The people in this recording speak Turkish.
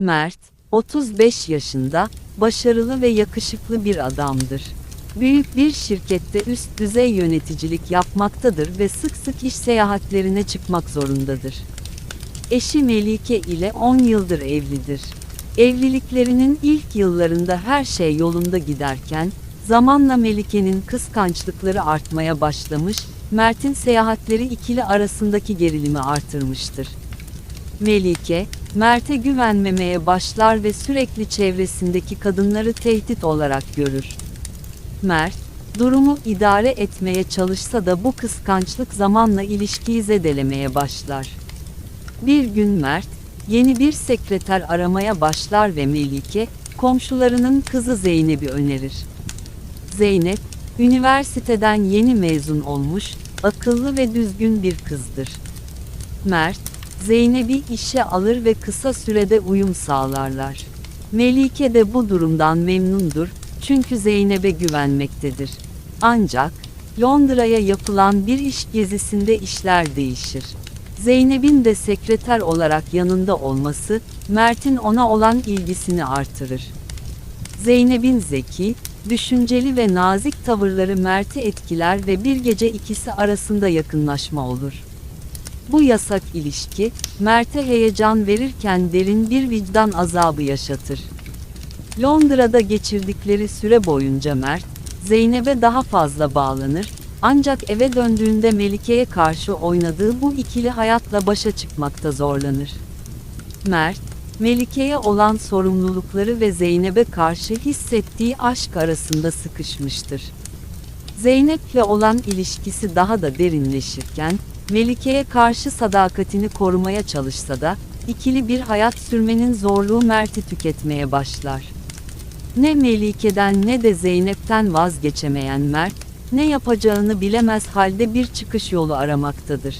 Mert, 35 yaşında, başarılı ve yakışıklı bir adamdır. Büyük bir şirkette üst düzey yöneticilik yapmaktadır ve sık sık iş seyahatlerine çıkmak zorundadır. Eşi Melike ile 10 yıldır evlidir. Evliliklerinin ilk yıllarında her şey yolunda giderken, zamanla Melike'nin kıskançlıkları artmaya başlamış, Mert'in seyahatleri ikili arasındaki gerilimi artırmıştır. Melike, Mert'e güvenmemeye başlar ve sürekli çevresindeki kadınları tehdit olarak görür. Mert, durumu idare etmeye çalışsa da bu kıskançlık zamanla ilişkiyi zedelemeye başlar. Bir gün Mert, yeni bir sekreter aramaya başlar ve Melike, komşularının kızı Zeynep'i önerir. Zeynep, üniversiteden yeni mezun olmuş, akıllı ve düzgün bir kızdır. Mert, Zeynep'i işe alır ve kısa sürede uyum sağlarlar. Melike de bu durumdan memnundur, çünkü Zeynep'e güvenmektedir. Ancak, Londra'ya yapılan bir iş gezisinde işler değişir. Zeynep'in de sekreter olarak yanında olması, Mert'in ona olan ilgisini artırır. Zeynep'in zeki, düşünceli ve nazik tavırları Mert'i etkiler ve bir gece ikisi arasında yakınlaşma olur. Bu yasak ilişki, Mert'e heyecan verirken derin bir vicdan azabı yaşatır. Londra'da geçirdikleri süre boyunca Mert, Zeynep'e daha fazla bağlanır, ancak eve döndüğünde Melike'ye karşı oynadığı bu ikili hayatla başa çıkmakta zorlanır. Mert, Melike'ye olan sorumlulukları ve Zeynep'e karşı hissettiği aşk arasında sıkışmıştır. Zeynep'le olan ilişkisi daha da derinleşirken, Melike'ye karşı sadakatini korumaya çalışsa da, ikili bir hayat sürmenin zorluğu Mert'i tüketmeye başlar. Ne Melike'den ne de Zeynep'ten vazgeçemeyen Mert, ne yapacağını bilemez halde bir çıkış yolu aramaktadır.